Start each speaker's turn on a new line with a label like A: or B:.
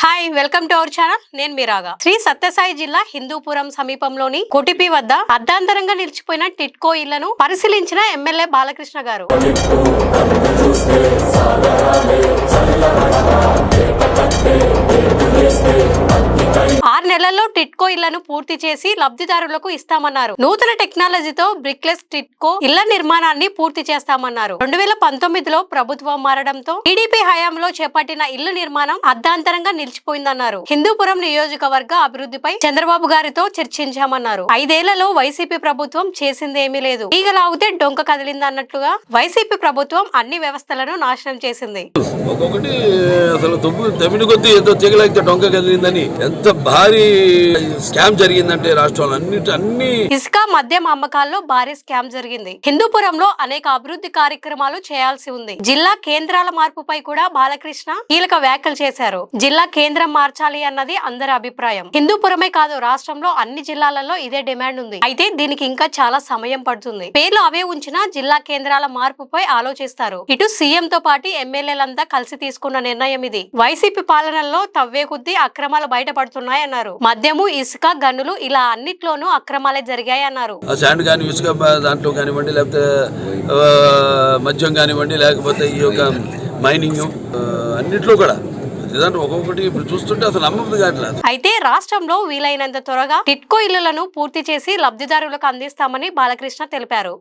A: Hi welcome to our channel నేను మీరాగా శ్రీ సత్యసాయి జిల్లా హిందూపురం సమీపంలోని కొటిపి వద్ద అర్ధాంతరంగా నిలిచిపోయిన టిట్కో ఇళ్ళను పరిశీలించిన ఎమ్మెల్యే బాలకృష్ణ గారు. నెలల్లో టిట్కో ఇళ్ళను పూర్తి చేసి లబ్ధిదారులకు ఇస్తామన్నారు. నూతన టెక్నాలజీతో బ్రిక్లెస్ టిట్కో ఇళ్ళ నిర్మాణాన్ని పూర్తి చేస్తామన్నారు. రెండు వేల పంతొమ్మిదిలో ప్రభుత్వం మారడంతో టీడీపీ హయాంలో చేపట్టిన ఇళ్ళ నిర్మాణం అర్ధాంతరంగా నిలిచిపోయిందన్నారు. హిందూపురం నియోజకవర్గ అభివృద్ధిపై చంద్రబాబు గారితో చర్చించామన్నారు. ఐదేళ్ళలో వైసీపీ ప్రభుత్వం చేసిందేమీ లేదు. ఈగలాగితే డొంక కదిలిందన్నట్లుగా వైసీపీ ప్రభుత్వం అన్ని వ్యవస్థలను నాశనం చేసింది.
B: ఒక్కొక్కటి అసలు తమిడి ఏదో తీగలేకపోతే డొంక కదిలిందని ఎంత భారీ స్కామ్ జరిగిందంటే రాష్ట్రంలో అన్నిటి అన్ని
A: ఇసుక మద్యం అమ్మకాల్లో భారీ స్కామ్ జరిగింది. హిందూపురంలో అనేక అభివృద్ధి కార్యక్రమాలు చేయాల్సి ఉంది. జిల్లా కేంద్రాల మార్పుపై కూడా బాలకృష్ణ కీలక వ్యాఖ్యలు చేశారు. జిల్లా కేంద్రం మార్చాలి అన్నది అందరి అభిప్రాయం. హిందూపురమే కాదు రాష్ట్రంలో అన్ని జిల్లాలలో ఇదే డిమాండ్ ఉంది. అయితే దీనికి ఇంకా చాలా సమయం పడుతుంది. పేర్లు అవే ఉంచినా జిల్లా కేంద్రాల మార్పుపై ఆలోచిస్తారు. ఇటు సీఎం తో పాటు ఎమ్మెల్యేలంతా కలిసి తీసుకున్న నిర్ణయం ఇది. వైసీపీ పాలనలో తవ్వే కొద్దీ అక్రమాలు బయటపడుతున్నాయన్నారు. మద్యము ఇసుక గనులు ఇలా అన్నిట్లోనూ అక్రమాలే జరిగాయన్నారు.
B: ఆ శాండ్ కానీ ఇసుక దాంట్లో కానివ్వండి లేకపోతే మద్యం కానివ్వండి లేకపోతే ఈ యొక్క మైనింగ్ అన్నిట్లో కూడా. ఒక్కొక్కటి ఇప్పుడు చూస్తుంటే అసలు
A: అయితే రాష్ట్రంలో వీలైనంత త్వరగా టిట్కో ఇళ్ళను పూర్తి చేసి లబ్ధిదారులకు అందిస్తామని బాలకృష్ణ తెలిపారు.